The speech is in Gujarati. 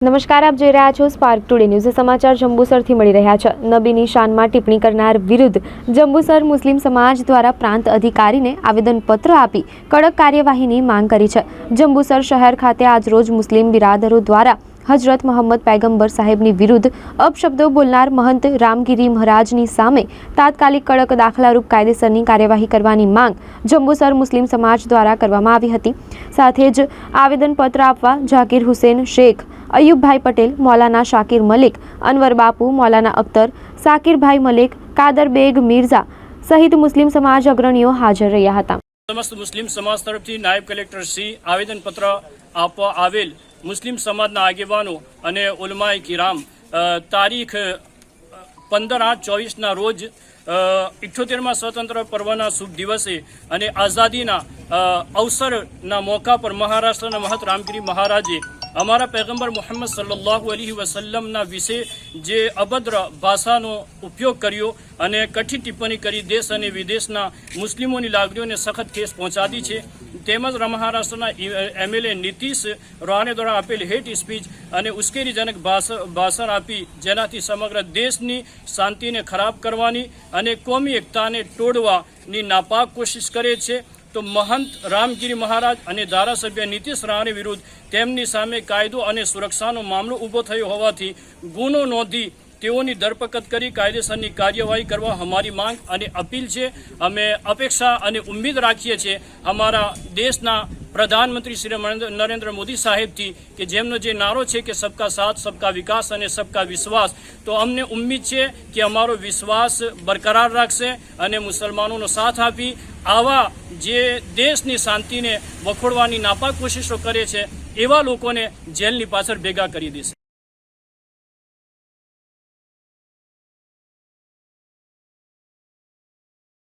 નમસ્કાર, આપ જોઈ રહ્યા છો સ્પાર્ક ટુડે ન્યૂઝ સમાચાર જંબુસરથી મળી રહ્યા છે. નબીની શાનમાં ટિપ્પણી કરનાર વિરુદ્ધ જંબુસર મુસ્લિમ સમાજ દ્વારા પ્રાંત અધિકારીને આવેદનપત્ર આપી કડક કાર્યવાહીની માંગ કરી છે. જંબુસર શહેર ખાતે આજરોજ મુસ્લિમ બિરાદરો દ્વારા હજરત મોહમ્મદ પૈગંબર સાહેબની વિરુદ્ધ અપશબ્દો બોલનાર મહંત રામગીરી મહારાજની સામે તાત્કાલિક કડક દાખલારૂપ કાયદેસરની કાર્યવાહી કરવાની માંગ જંબુસર મુસ્લિમ સમાજ દ્વારા કરવામાં આવી હતી. સાથે જ આવેદનપત્ર આપવા ઝાકીર હુસેન શેખ, અયુબભાઈ પટેલ, મૌલાના શાકિર મલિક, અનવર બાપુ, મૌલાના અખ્તર, સાકીરભાઈ મલિક કાદર બેગ મિર્ઝા સહિત મુસ્લિમ સમાજ અગ્રણીઓ હાજર રહ્યા હતા. સમસ્ત મુસ્લિમ સમાજ તરફથી નાયબ કલેક્ટર શ્રી આવેદનપત્ર આપવા આવેલ મુસ્લિમ સમાજના આગેવાનો અને ઉલમાએ કિરામ તારીખ પંદર આઠ ચોવીસના રોજ ઇઠ્યોતેરમાં સ્વતંત્ર પર્વના શુભ દિવસે અને આઝાદીના અવસરના મોકા પર મહારાષ્ટ્રના મહત રામગીરી મહારાજે અમારા પૈગંબર મોહમ્મદ સલ્લાહુ અલૈહિ વસલ્લમના વિશે જે અભદ્ર ભાષાનો ઉપયોગ કર્યો અને કઠિન ટિપ્પણી કરી દેશ અને વિદેશના મુસ્લિમોની લાગણીઓને સખત ઠેસ પહોંચાડી છે. તેમજ મહારાષ્ટ્રના એમએલએ નીતિશ રોહાને દ્વારા આપેલ હેટ સ્પીચ અને ઉશ્કેરીજનક ભાષ- ભાષણ આપી જેનાથી સમગ્ર દેશની શાંતિને ખરાબ કરવાની અને કોમી એકતાને તોડવાની નાપાક કોશિશ કરે છે. તો મહંત રામગીરી મહારાજ અને ધારાસભ્ય નીતિશ રાણે વિરુદ્ધ તેમની સામે કાયદો અને સુરક્ષાનો મામલો ઊભો થયો હોવાથી ગુનો નોંધી તેઓની ધરપકડ કરી કાયદેસરની કાર્યવાહી કરવા અમારી માંગ અને અપીલ છે. અમે અપેક્ષા અને ઉમ્મીદ રાખીએ છીએ અમારા દેશના પ્રધાનમંત્રી શ્રી નરેન્દ્ર- મોદી સાહેબથી કે જેમનો જે નારો છે કે સબકા સાથ, સબકા વિકાસ અને સબકા વિશ્વાસ, તો અમને ઉમ્મીદ છે કે અમારો વિશ્વાસ બરકરાર રાખશે અને મુસલમાનોનો સાથ આપી આવા જે દેશની શાંતિને વખોડવાની નાપાક કોશિશો કરે છે, એવા લોકોને જેલની પાછળ ભેગા કરી દેશે.